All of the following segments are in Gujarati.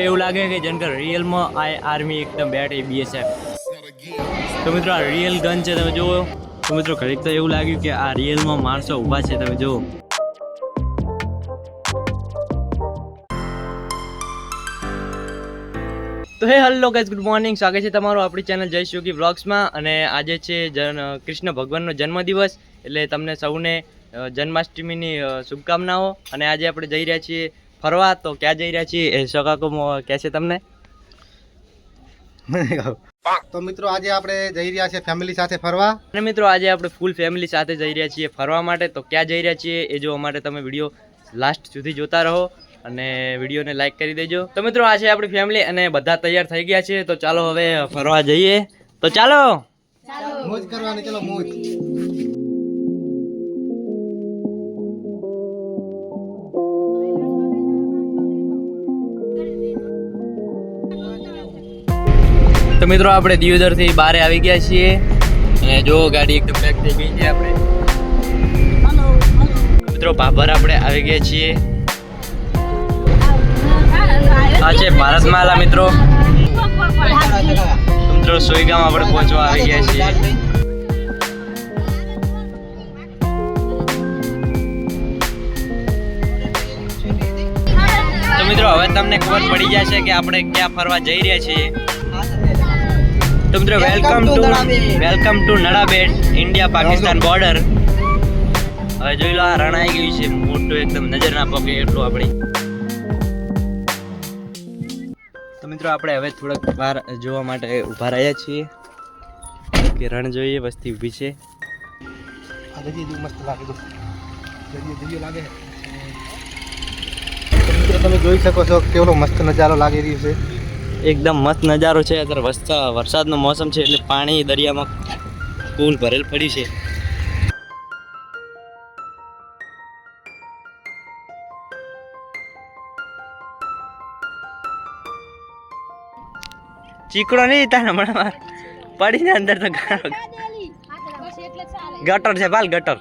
એવું લાગે કે જેનકર રિયલમાં આ આર્મી એકદમ એ બીએસએફ તો મિત્રો આ રિયલ ગન છે, તમે જુઓ. તો મિત્રો ઘડીક તો એવું લાગ્યું કે આ રિયલમાં માણસો ઊભા છે, તમે જુઓ. તો હે હલો ગાઈઝ ગુડ મોર્નિંગ સ્વાગત છે તમારું આપણી ચેનલ જય શિવકી વ્લોગ્સમાં અને આજે છે જન, કૃષ્ણ ભગવાનનો જન્મદિવસ, એટલે તમને સૌને જન્માષ્ટમીની શુભકામનાઓ. અને આજે આપણે જઈ રહ્યા છીએ ફરવા તો ક્યાં જઈ રહ્યા છીએ? એ શકાકો કહે છે તમને? તો મિત્રો આજે આપણે જઈ રહ્યા છીએ ફેમિલી સાથે ફરવા. અને મિત્રો આજે આપણે ફૂલ ફેમિલી સાથે જઈ રહ્યા છીએ ફરવા માટે. તો ક્યાં જઈ રહ્યા છીએ એ જોવા માટે તમે વીડિયો લાસ્ટ સુધી જોતા રહો અને વિડીયોને લાઈક કરી દેજો. તો મિત્રો આ છે આપણી ફેમિલી અને બધા તૈયાર થઈ ગયા છે. તો ચાલો હવે ફરવા જઈએ. તો ચાલો. મોજ કરવાની ચલો મોજ. તો મિત્રો આપણે દિયોદરથી બહાર આવી ગયા છીએ અને જો ગાડી એકદમ પેક થઈ ગઈ છે આપણે. મિત્રો ભાભર આપણે આવી ગયા છીએ. આ છે ભારતમાલા મિત્રો. મિત્રો સોઈગામ આપણે પહોંચવા આવી ગયા છીએ. તો મિત્રો હવે તમને ખબર પડી જશે કે આપણે ક્યાં ફરવા જઈ રહ્યા છીએ. તો મિત્રો welcome to welcome to Nadabet India Pakistan border હવે જોઈ લો આ રણ આવી ગયું છે. મોટું એકદમ નજર ના પકે એટલું આપણે. તો મિત્રો આપણે હવે થોડાક બહાર જોવા માટે ઊભા રહ્યા છીએ. કે રણ જોઈએ વસ્તી ઊભી છે. મસ્ત લાગે લાગે. તમે જોઈ શકો છો કેવડો મસ્ત નજારો લાગી રહ્યો છે. એકદમ મસ્ત નજારો છે. અત્યારે વરસા વરસાદનો મોસમ છે એટલે પાણી દરિયામાં કુલ ભરેલ પડ્યું છે. ચીકડો નહીં તારે હમણાં પડીને અંદર તો ગટર છે બાલ ગટર.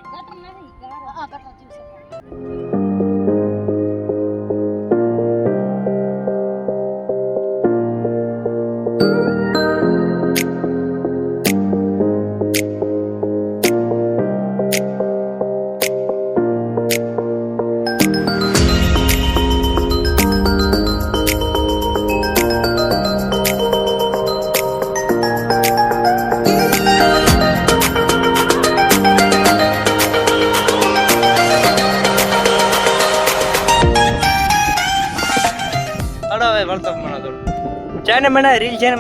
મને રીલ છે ને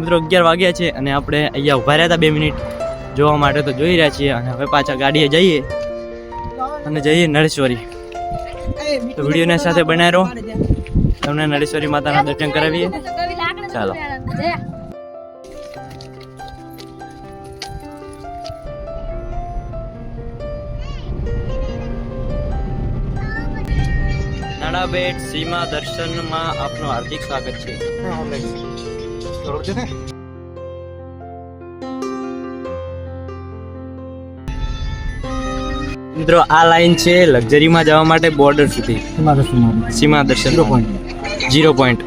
મિત્રો અગિયાર વાગ્યા છે અને આપણે અહીંયા ઊભા રહ્યા હતા બે મિનિટ. જોવા માટે તો જોઈ રહ્યા છીએ અને હવે પાછા ગાડીએ જઈએ. અને જઈએ નરેશ્વરી. તો વિડીયોને સાથે બનાવ્યો. તમને નરેશ્વરી માતાના દર્શન કરાવીએ. ચાલો. નાણાબેટ સીમા દર્શનમાં આપનું હાર્દિક સ્વાગત છે. બરોબર છે ને? મિત્રો આ લાઈન છે લક્ઝરીમાં જવા માટે બોર્ડર સુધી. સીમા દર્શન. ઝીરો પોઈન્ટ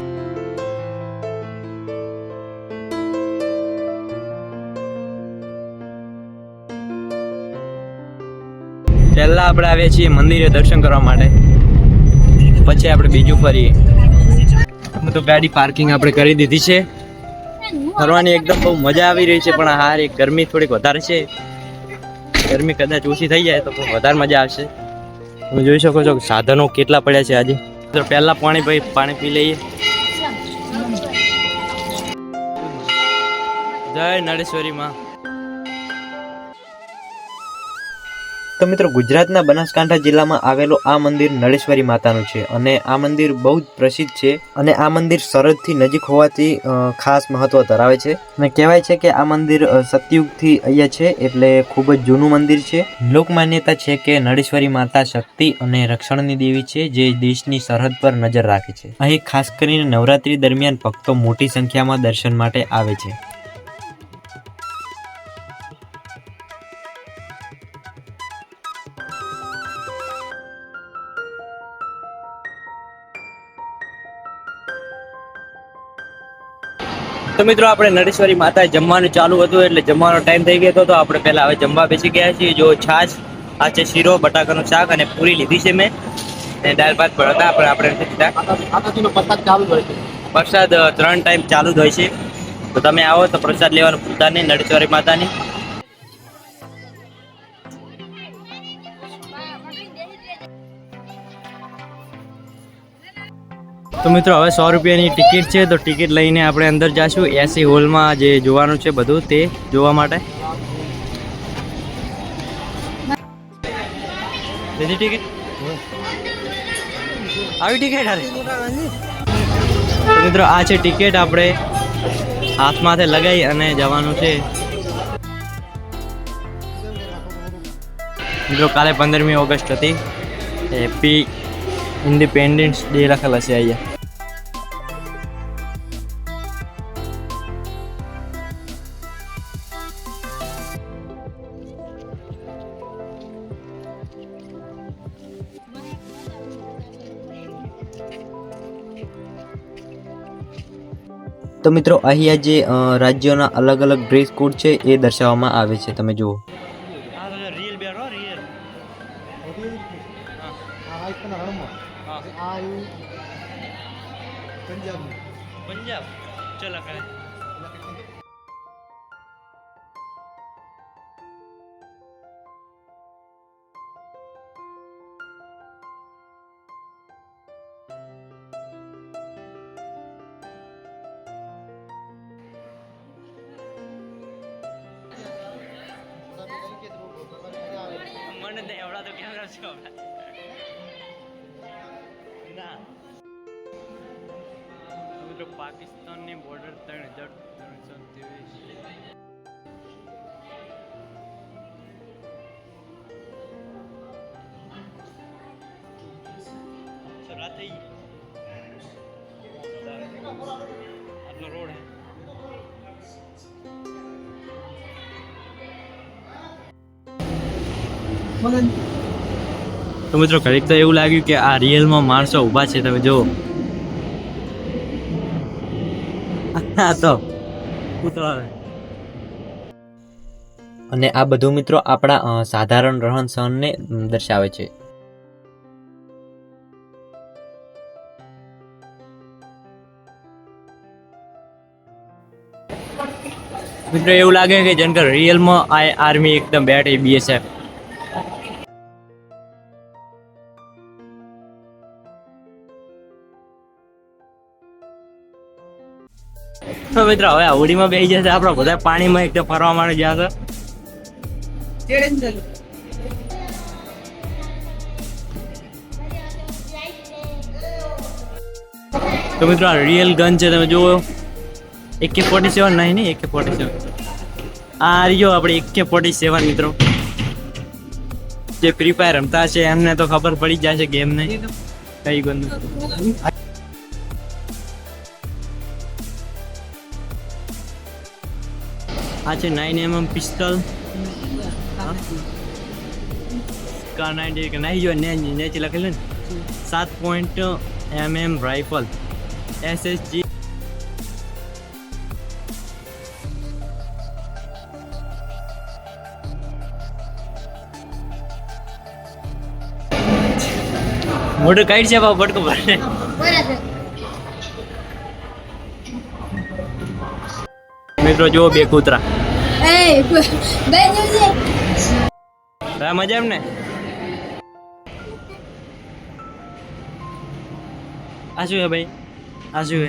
પહેલા આપણે આવ્યા છીએ મંદિરે દર્શન કરવા માટે. પછી આપણે બીજું ફરીએ તો ગાડી પાર્કિંગ આપણે કરી દીધી છે. ફરવાની એકદમ બહુ મજા આવી રહી છે, પણ હાર એક ગરમી થોડીક વધારે છે. ગરમી કદાચ ઓછી થઈ જાય તો વધારે મજા આવશે. તમે જોઈ શકો છો સાધનો કેટલા પડ્યા છે આજે. તો પહેલાં પાણી ભાઈ પાણી પી લઈએ. જય નળેશ્વરીમાં તો મિત્રો, ગુજરાતના બનાસકાંઠા જિલ્લામાં આવેલું આ મંદિર નળેશ્વરી માતાનું છે અને આ મંદિર બહુ જ પ્રસિદ્ધ છે અને આ મંદિર સરહદથી નજીક હોવાથી ખાસ મહત્વ ધરાવે છે અને કહેવાય છે કે આ મંદિર સતયુગથી અહીંયા છે એટલે ખૂબ જ જૂનું મંદિર છે. લોકમાન્યતા છે કે નળેશ્વરી માતા શક્તિ અને રક્ષણની દેવી છે જે દેશની સરહદ પર નજર રાખે છે. અહીં ખાસ કરીને નવરાત્રી દરમિયાન ભક્તો મોટી સંખ્યામાં દર્શન માટે આવે છે. તો મિત્રો, આપણે નરેશ્વરી માતા જમવાનું ચાલુ હતું, એટલે જમવાનો ટાઈમ થઈ ગયો હતો, તો આપણે પહેલા હવે જમવા બેસી ગયા છીએ. જો છાશ, આ છે શીરો, બટાકાનું શાક અને પૂરી લીધી છે મેં. અને દાળ ભાત પણ હતા, પણ આપણે પ્રસાદ ત્રણ ટાઈમ ચાલુ જ હોય છે. તો તમે આવો, તો પ્રસાદ લેવાનું ભૂલતા નહીં, નરેશ્વરી માતાની. તો મિત્રો, હવે સો રૂપિયાની ટિકિટ છે, તો ટિકિટ લઈને આપણે અંદર જાશું. એસી હોલમાં જે જોવાનું છે બધું તે જોવા માટે. મિત્રો, આ છે ટિકિટ આપણે હાથમાંથી લગાવી અને જવાનું છે. મિત્રો, કાલે પંદરમી ઓગસ્ટ હતી. હેપી ઇન્ડિપેન્ડન્સ ડે લખેલા છે અહીંયા તો મિત્રો અહીંયા જે અ, રાજ્યોના અલગ અલગ ડ્રેસ કોડ છે એ દર્શાવવામાં આવે છે. તમે જુઓ. રીલ બેરો રીલ આ આવ્યું પંજાબનું પંજાબ. ચલો કરે મને તો એવડા તો કેમેરા છે ના પાકિસ્તાનની બોર્ડર ત્રણ હજાર ત્રણસો ત્રેવીસ. તો મિત્રો તો એવું લાગ્યું કે આ રિયલમાં માણસો ઊભા છે. તમે જુઓ. આ તો. પૂતળા અને આ બધું મિત્રો આપણા સાધારણ રહન સહનને દર્શાવે છે. મિત્રો એવું લાગે કે જેમ કે રિયલમાં આ આર્મી એકદમ બેઠી બીએસએફ મિત્રો, હવે હોડીમાં બેસી જશે. આપણે બધા પાણીમાં એકદમ ફરવા માટે જ્યાં તો તો મિત્રો, આ રિયલ ગન છે, તમે જુઓ. એકે ફોર્ટી સેવન નહીં નહીં એકે ફોર્ટી સેવન આ રહ્યો આપણે એકે ફોર્ટી સેવન મિત્રો. જે ફ્રી ફાયર રમતા છે એમને તો ખબર પડી જ જશે ગેમ ને કઈ ગંદુ. આ છે nine MM pistol car ninety કે નાઈ જો ને નેચ લખેલું ને? સાત point M M rifle SSG મોટું કાઢ છે બાબા બટકો ભરે. મિત્રો જો બે કૂતરા. મજા એમ ને? આ શું હે ભાઈ? આ શું હે.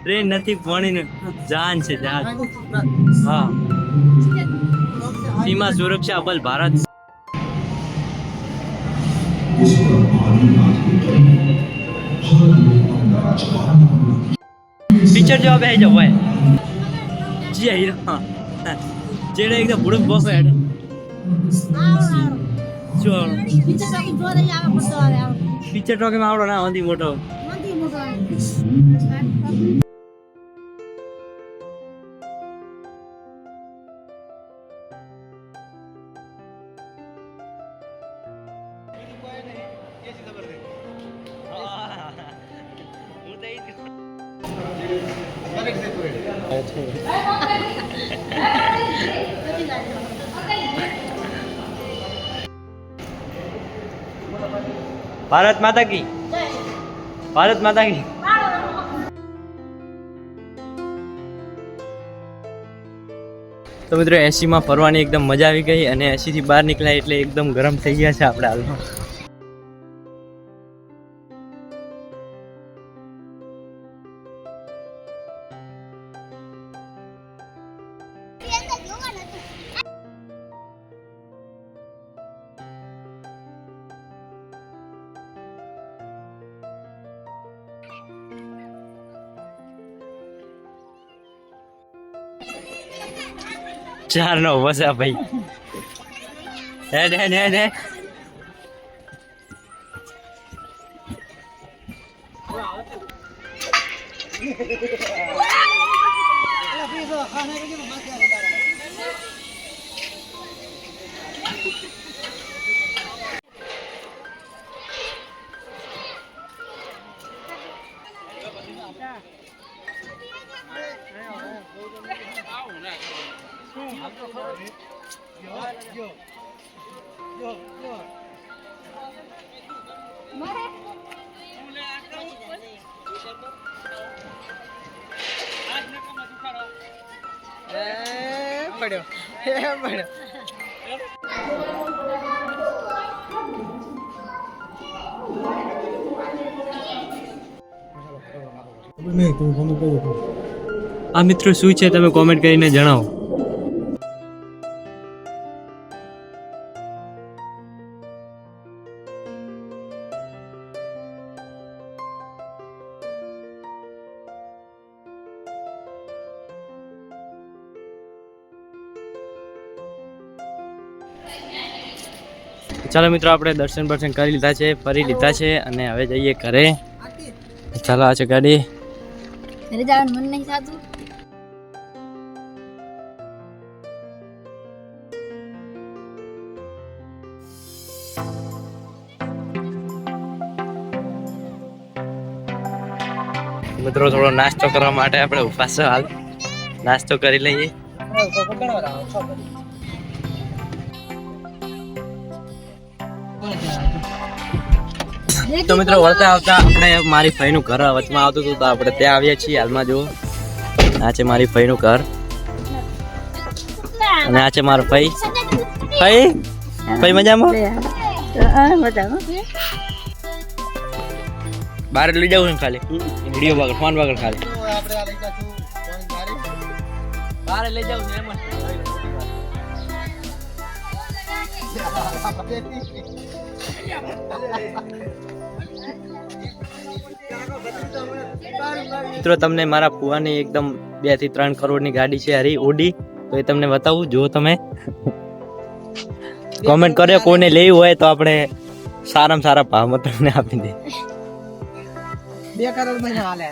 ટ્રેન નથી પાણીનું જાન છે જાન. હા. સીમા સુરક્ષા બલ ભારત પિક્ચર જોવા બે જાવ ભાઈ જી હીરો જેડે એકદમ બુડક બોસો હેડ શું Pizza só com toda e água por toda. Picture ટોકીમાં આવડો ના હતી મોટો. ભારત માતા કી. ભારત માતા કી. તો મિત્રો એસીમાં ફરવાની એકદમ મજા આવી ગઈ અને એસીથી બહાર નીકળ્યા એટલે એકદમ ગરમ થઈ ગયા છે આપણે હાલમાં. ચાર નો વસા ભાઈ. હેડ હેડ હેડ હેડ આ મિત્રો શું છે તમે કોમેન્ટ કરીને જણાવો. ચાલો મિત્રો આપણે દર્શન બર્શન કરી લીધા છે ફરી લીધા છે અને હવે જઈએ ઘરે. ચાલો આ છે ગાડી. ઘરે જવાનું મન નહીં થતું. મિત્રો થોડો નાસ્તો કરવા માટે આપણે ઉપાસ હાલ. નાસ્તો કરી લઈએ. તો મિત્રો વળતા આવતા આપણે મારી ફઈનું ઘર વચમાં આવતું હતું તો આપણે ત્યાં આવ્યા છીએ. હાલમાં જુઓ. આ છે મારી ફઈનું ઘર. અને આ છે મારો ફઈ. ફઈ? ફઈ મજામાં? બહાર લઈ જવું ને ખાલી. વીડિયો વગર ફોન વગર ખાલી. આપણે લઈ જાશું. ફોન બહાર લઈ જવું એમ મિત્રો, તમને મારા ફુવાની એકદમ બેથી ત્રણ કરોડની ગાડી છે હરી, ઓડી, તો એ તમને બતાવું જો તમે. કોમેન્ટ કર્યો કોને લેવી હોય તો આપણે સારામાં સારા ભાવમાં તમને આપી દે બે કરોડ મહિના હાલે.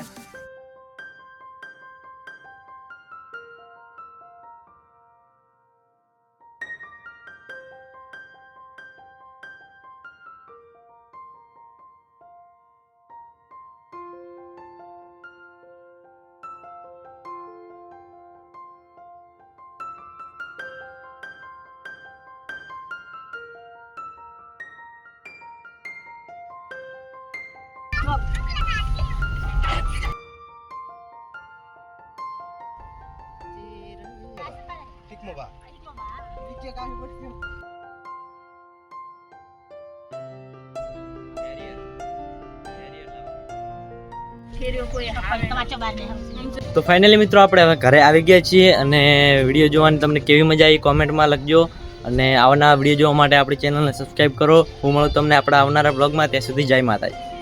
તો ફાઇનલી મિત્રો આપણે હવે ઘરે આવી ગયા છીએ અને વીડિયો જોવાની તમને કેવી મજા આવી કોમેન્ટમાં લખજો. અને આવનારા વીડિયો જોવા માટે આપણી ચેનલને સબસ્ક્રાઈબ કરો. હું મળું તમને આપણા આવનારા બ્લોગમાં ત્યાં સુધી જય માતાજી.